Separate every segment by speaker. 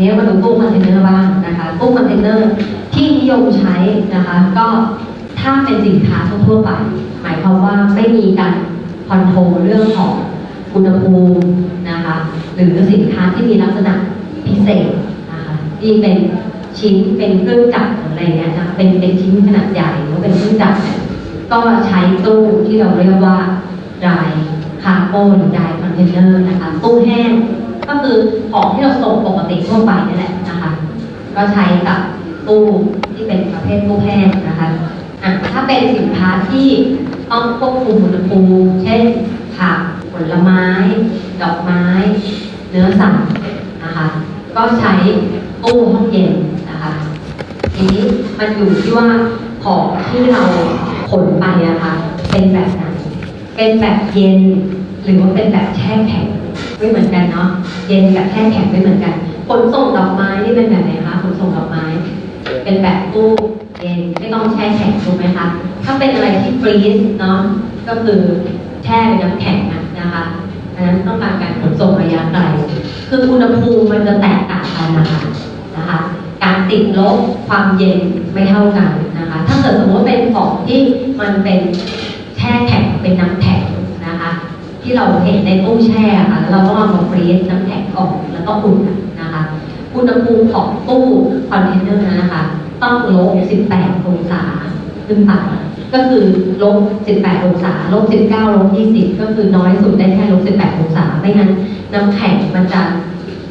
Speaker 1: ทีนี้มาดูตู้คอนเทนเนอร์บ้างนะคะ ตู้คอนเทนเนอร์ที่นิยมใช้นะคะ ก็ถ้าเป็นสินค้าทั่วไป หมายความว่าไม่มีการคอนโทรลเรื่องของอุณหภูมินะคะ หรือสินค้าที่มีลักษณะพิเศษนะคะที่เป็นชิ้นเป็นเครื่องจักรอะไรเงี้ยนะเป็นเป็นชิ้นขนาดใหญ่หรือเป็นเครื่องจักรเนี่ยก็ใช้ตู้ที่เราเรียกว่าดายคาร์โก้หรือดายคอนเทนเนอร์นะคะตู้แห้ง คือของที่เราส่งปกติทั่วไปนี่แหละนะคะ ก็ใช้กับตู้ที่เป็นประเภทตู้แห้งนะคะอะถ้าเป็นสินค้าที่ต้องควบคุมอุณหภูมิเช่นผักผลไม้ ดอกไม้ เนื้อสัตว์นะคะ ก็ใช้ตู้ห้องเย็นนะคะทีนี้มันอยู่ที่ว่าของที่เราขนไปอะคะเป็นแบบไหนเป็นแบบเย็น หรือว่าเป็นแบบแช่แข็ง ไม่เหมือนกันเนาะเย็นกับแช่แข็งไม่เหมือนกันขนส่งดอกไม้นี่เป็นแบบไหนคะขนส่งดอกไม้ เป็นแบบตู้เย็นไม่ต้องแช่แข็งถูกไหมคะถ้าเป็นอะไรที่ฟรีซเนาะก็คือแช่เป็นน้ำแข็งอะนะคะอันนั้นต้องการการขนส่งระยะไกลคืออุณหภูมิมันจะแตกต่างกันนะคะนะคะ การติดลบความเย็นไม่เท่ากันนะคะ ถ้าเกิดสมมติเป็นของที่มันเป็น ที่เราเห็นในตู้แช่ค่ะแล้วเราก็เอามาฟรีซน้ำแข็งออกแล้วก็อุ่นนะคะอุณหภูมิของตู้คอนเทนเนอร์นะคะ ต้องลบ 18 องศาขึ้นไปก็คือลบ 18 องศา ลบ 19 ลบ 20 ก็คือน้อยสุดได้แค่ลบ 18 องศา ไม่งั้นน้ำแข็งมันจะ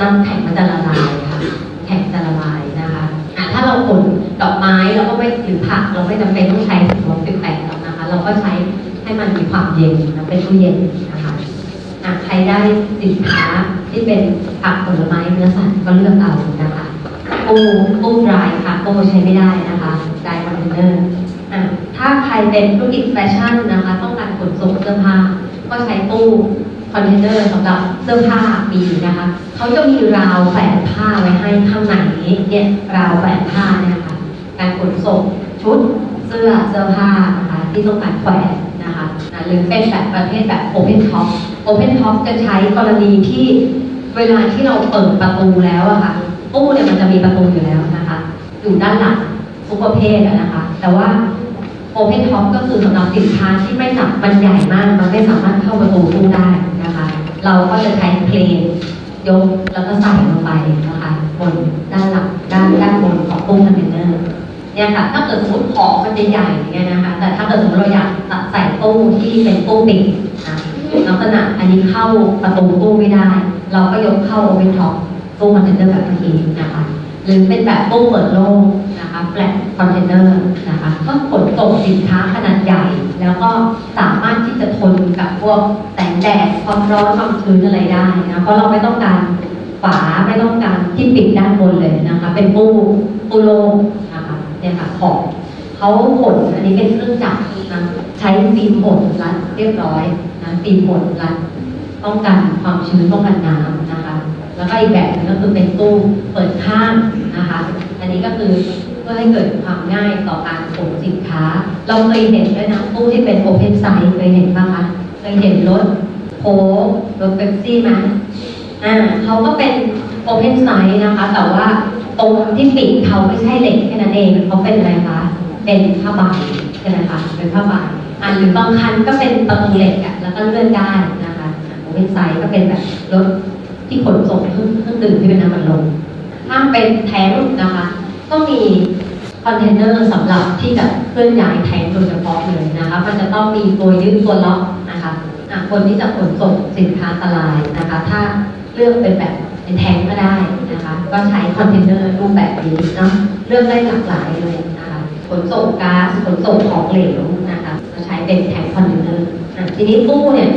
Speaker 1: น้ำแข็งมันจะละลายค่ะ แข็งจะละลายนะคะะถ้าเราขนดอกไม้เราก็ไม่หรือผักเราไม่จำเป็นต้องใช้ถึงลบ 18 หรอกนะคะ เราก็ใช้ให้มันมีความเย็นนะเป็นตู้เย็นนะคะอะ ได้สินค้าที่เป็นผักผลไม้เนื้อสัตว์ก็เลือกเอานะคะตู้ตู้ดรายค่ะตู้ใช้ไม่ได้นะคะดรายคอนเทนเนอร์อะถ้าใครเป็นธุรกิจแฟชั่นนะคะ ต้องการขนส่งเสื้อผ้าก็ใช้ตู้คอนเทนเนอร์สำหรับเสื้อผ้ามีนะคะเขาจะมีราวแฝงผ้าไว้ให้ข้างในเนี่ยราวแฝงผ้าเนี่ยนะคะการขนส่งชุดเสื้อเสื้อผ้านะคะที่ต้องการแขวนนะคะหรือเป็นแบบประเภทแบบโอเพนท็อป Open Top Open Top จะใช้กรณีที่เวลาที่เราเปิดประตูแล้วอะค่ะตู้เนี่ยมันจะมีประตูอยู่แล้วนะคะ อยู่ด้านหลังทุกประเภทนะคะ แต่ว่า Open Top ก็คือสำหรับสินค้าที่ไม่สามมันใหญ่มาก มันไม่สามารถเข้าประตูตู้ได้นะคะ เราก็จะใช้เพลนยกแล้วก็ใส่ลงไปนะคะบนด้านหลังด้านด้านบนของตู้คอนเทนเนอร์เนี่ยค่ะถ้าเกิดสมมติของมันจะใหญ่เนี่ยนะคะ แต่ถ้าเกิดสมมติเราอยากใส่ตู้ที่เป็นตู้ปิดนะ ลักษณะอันนี้เข้าประตูตู้ไม่ได้ เราก็ยกเข้าโอเ n นท็อปตู้คอนเทนเนอร์แบบเมื่อกี้นะคะหรือเป็นแบบตู้เปิดโล่งนะคะแฟลตคอนเทนเนอร์นะคะก็ขนส่งสินค้าขนาดใหญ่ แล้วก็สามารถที่จะทนกับพวกแสงแดดความร้อนความชื้นอะไรได้นะเพราะเราไม่ต้องการฝาไม่ต้องการที่ปิดด้านบนเลยนะคะ เป็นปูปูโลงนะคะเนี่ยค่ะของเขาผลอันนี้เป็นเครื่องจักรนะใช้ฟิล์มผลรัดเรียบร้อย นะฟิล์มผลรัดป้องกันความชื้นป้องกันน้ำนะคะ แล้วก็อีกแบบหนึงก็คือเป็นตู้เปิดข้างนะคะ อันนี้ก็คือเพื่อให้เกิดความง่ายต่อการขนสินค้า เราเคยเห็นด้วยนะตู้ที่เป็นโอเพนไซส์เคยเห็นป่ะคะเคยเห็นรถโค้กรถเป๊ปซี่ไหมอ่าเขาก็เป็นโอเพนไซส์นะคะ แต่ว่าตรงที่ปิดเขาไม่ใช่เหล็กแค่นั้นเองเขาเป็นอะไรคะเป็นผ้าใบใช่ไหมคะเป็นผ้าใบ อ่าหรือบางคันก็เป็นประตูเหล็กอะแล้วก็เลื่อนได้นะคะโอเพนไซส์ก็เป็นแบบรถที่ขนส่งเครื่องเครื่องดื่มที่เป็นน้ำมันลมถ้าเป็นแท้งนะคะ ก็มีคอนเทนเนอร์สำหรับที่จะเคลื่อนย้ายแท้งโดยเฉพาะเลยนะคะ มันจะต้องมีตัวยึดตัวล็อกนะคะคนที่จะขนส่งสินค้าอันตรายนะคะ ถ้าเลือกเป็นแบบเป็นแท้งก็ได้นะคะ ก็ใช้คอนเทนเนอร์รูปแบบนี้เนาะเลือกได้หลากหลายเลยนะคะ ขนส่งก๊าซขนส่งของเหลว ช้เป็นแท้งคอนเทนเนอร์อะทีนี้ตู้เนี่ย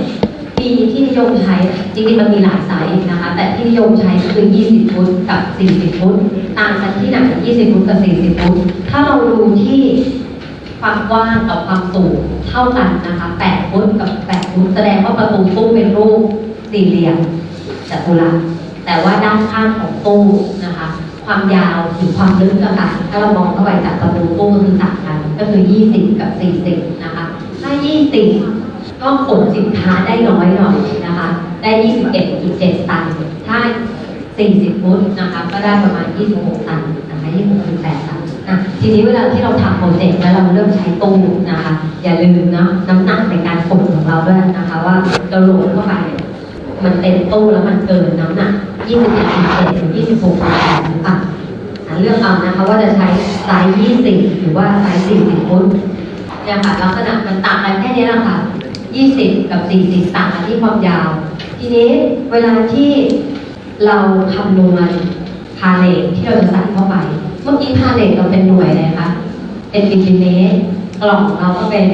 Speaker 1: มีที่นิยมใช้จริงๆมันมีหลายไซส์นะคะ แต่ที่นิยมใช้ก็คือ 20 ฟุตกับ 40 ฟุตต่างกันที่ไหน20 ฟุตกับ 40 ฟุต ถ้าเราดูที่ความกว้างกับความสูงเท่ากันนะคะ 8 ฟุตกับ 8 ฟุต แสดงว่าประตูตู้เป็นรูปสี่เหลี่ยมจัตุรัสแต่ว่าด้านข้างของตู้นะคะ ความยาวหรือความลึกอะค่ะถ้าเรามองเข้าไปจากประตูตู้ก็คือต่างกัน ก็คือ 20 กับ 40 นะคะ ถ้า20ก็ขนสินค้าได้น้อยหน่อยนะคะ ได้ 21.7 ตัน ถ้า 40 ฟุตนะคะ ก็ได้ประมาณ 26 ตันนะคะ26.8 ตันนะทีนี้เวลาที่เราทำโปรเจกต์แล้วเราเริ่มใช้ตู้นะคะ อย่าลืมนะน้ำหนักในการกดของเราด้วยนะคะ ว่าเราโหลดเข้าไป มันเต็มตู้แล้วมันเกินน้ำหนัก21.7ถึง26.8หรือเปล่าอะเลือกเอานะคะว่าจะใช้ไซส์ 20 หรือว่าไซส์ 40 ฟุต เนี่ยค่ะลักษณะมันต่างกันแค่นี้แหละค่ะ20กับ40ต่างกันที่ความยาว ทีนี้เวลาที่เราคำนวณพาเลทที่เราจะใส่เข้าไป เมื่อกี้พาเลทเราเป็นหน่วยอะไรคะเป็นมิลลิเมตรกล่องเราก็เป็น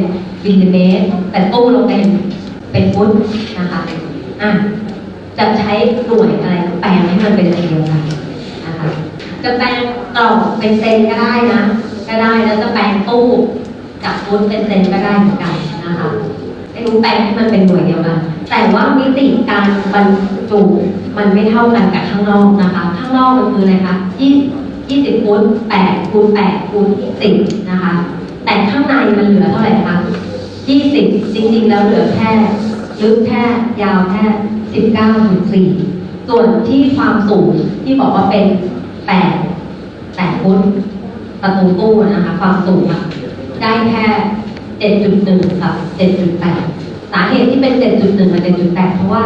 Speaker 1: มิลลิเมตร แต่ตู้เราเป็นเป็นฟุตนะคะอะจะใช้หน่วยอะไรแปลงให้มันเป็นอันเดียวกันนะคะจะแปลงกล่องเป็นเซนก็ได้นะ ก็ได้แล้วจะแปลงตู้ จากฟุตเป็นเซนก็ได้เหมือนกันนะคะไม่รู้แปลงให้มันเป็นหน่วยเดียวกันแต่ว่ามิติการบรรจุมันไม่เท่ากันกับข้างนอกนะคะ ข้างนอกมันคืออะไรคะยี่ยี่สิบฟุตแปดคูณแปดคูณสิบนะคะ แต่ข้างในมันเหลือเท่าไหร่คะยี่สิบจริงๆ แล้วเหลือแค่ลึกแค่ยาวแค่สิบเก้าถึงสี่ส่วนที่ความสูงที่บอกว่าเป็นแปดแปดฟุตประตูตู้นะคะ ความสูงอะ ได้แค่ 7.1 กับ 7.8 สาเหตุที่เป็น 7.1 กับ 7.8 เพราะว่า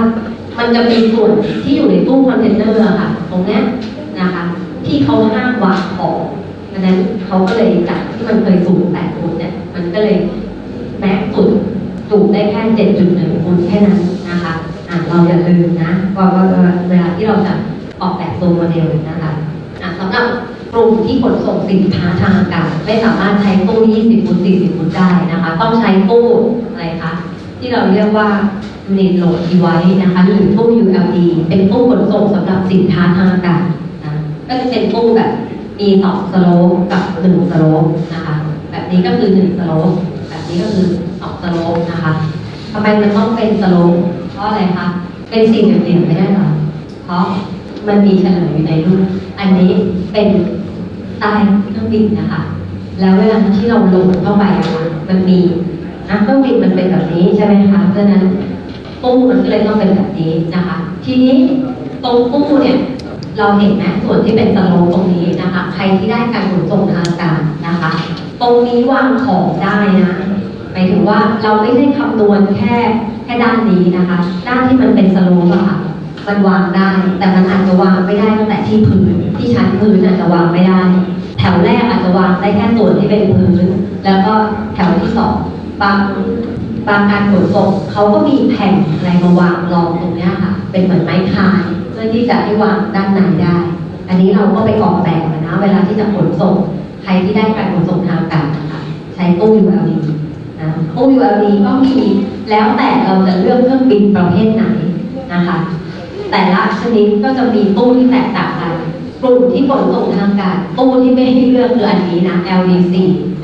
Speaker 1: มันจะมีส่วนที่อยู่ในตู้คอนเทนเนอร์ค่ะ ตรงนี้นะคะ ที่เขาห้ามวางของดังนั้นเขาก็เลยจากที่มันเคยสูง8ฟุตเนี่ย มันก็เลยแม็กสุดสูงได้แค่ 7.1ฟุตแค่นั้นนะคะอะเราอย่าลืมนะว่าว่าเวลาที่เราจะออกแบบตัวโมเดลนะคะอะสำหรับ กลุ่มที่ขนส่งสินค้าทางอากาศไม่สามารถใช้ตู้ 20ฟุต40ฟุตได้นะคะ ต้องใช้ตู้อะไรคะ ที่เราเรียกว่า Unit Load Device นะคะ หรือตู้ ULD เป็นตู้ขนส่งสำหรับสินค้าทางอากาศนะก็จะเป็นตู้แบบมีสองสโลปกับหนึ่งสโลปนะคะ แบบนี้ก็คือหนึ่งสโลปแบบนี้ก็คือสองสโลปนะคะทำไมมันต้องเป็นสโลปเพราะอะไรคะเป็นสิ่งเหลี่ยมๆไม่ได้หรอเพราะมันมีเฉลยอยู่ในรูปอันนี้เป็น ใต้เครื่องบินนะคะ แล้วเวลาที่เราลดเข้าไปอะมันมีนะเครื่องบินมันเป็นแบบนี้ใช่ไหมคะเพราะนั้นตู้มันก็เลยต้องเป็นแบบนี้นะคะ ทีนี้ตรงตู้เนี่ยเราเห็นไหมส่วนที่เป็นสโลตรงนี้นะคะ ใครที่ได้การขนส่งทางอากาศนะคะ ตรงนี้วางของได้นะหมายถึงว่าเราไม่ได้คำนวณแค่แค่ด้านนี้นะคะ ด้านที่มันเป็นสโลปอะค่ะ มันวางได้ แต่มันอาจจะวางไม่ได้ตั้งแต่ที่พื้นที่ชั้นพื้นอาจจะวางไม่ได้ แถวแรกอาจจะวางได้แค่ส่วนที่เป็นพื้น แล้วก็แถวที่สองบางบางการขนส่งเขาก็มีแผ่นอะไรมาวางรองตรงนี้ค่ะ เป็นเหมือนไม้คานเพื่อที่จะให้วางด้านในได้ อันนี้เราก็ไปออกแบบนะ เวลาที่จะขนส่ง ใครที่ได้การขนส่งทางอากาศนะคะใช้ตู้ ULD นะตู้ ULD ก็มีแล้วแต่เราจะเลือกเครื่องบินประเภทไหนนะคะ แต่ละชนิดก็จะมีตู้ที่แตกต่างกัน กลุ่มที่ขนส่งทางกาศตู้ที่ไม่ให้เลือกคืออันนี้นะ LDC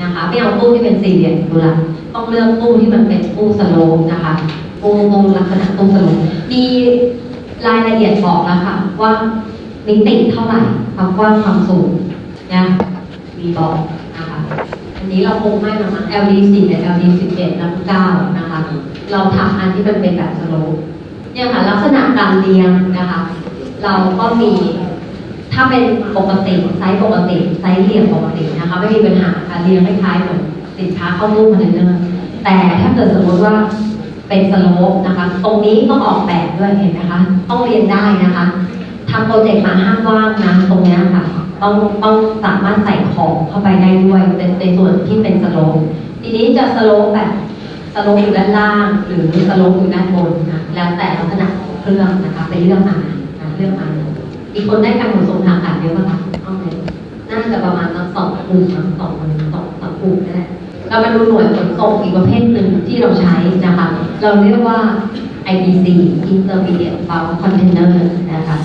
Speaker 1: นะคะไม่เอาตู้ที่เป็นสี่เหลี่ยมดูละต้องเลือกตู้ที่มันเป็นตู้สโลปนะคะตู้ตู้ลักษณะตู้สโลปมีรายละเอียดบอกแล้วค่ะว่ามิติเท่าไหร่ความกว้างความสูงนะมีบอกนะคะอันนี้เราคงไม่นะคะ LD 4 กับ LD 11 แล้วก็9นะคะ เราทำอันที่มันเป็นแบบสโลป เนี่ยค่ะลักษณะการเรียงนะคะ เราก็มีถ้าเป็นปกติไซส์ปกติไซส์เหลี่ยมปกตินะคะ ไม่มีปัญหาการเรียงคล้ายๆเหมือนสินค้าเข้าตู้คอนเทนเนอร์แต่ถ้าเกิดสมมติว่าเป็นสโลปนะคะ ตรงนี้ต้องออกแบบด้วยเห็นไหมคะต้องเรียนได้นะคะทำโปรเจกต์มาห้ามว่างนะตรงเนี้ยค่ะ ต้องต้องสามารถใส่ของเข้าไปได้ด้วยในในส่วนที่เป็นสโลปทีนี้จะสโลปแบบ สโลปอยู่ด้านล่าง หรือสโลปอยู่ด้านบนนะแล้วแต่ลักษณะของเครื่องนะคะไปเลือกมานะเลือกมาอีกคนได้การขนส่งทางอากาศเยอะป่ะคะเอาเลยน่าจะประมาณสักสองกลุ่มนะสองคนสองสองกลุ่มนั่นแหละเรามาดูหน่วยขนส่งอีกประเภทหนึ่งที่เราใช้นะคะเราเรียกว่า IBC Intermediate Bulk Container นะคะ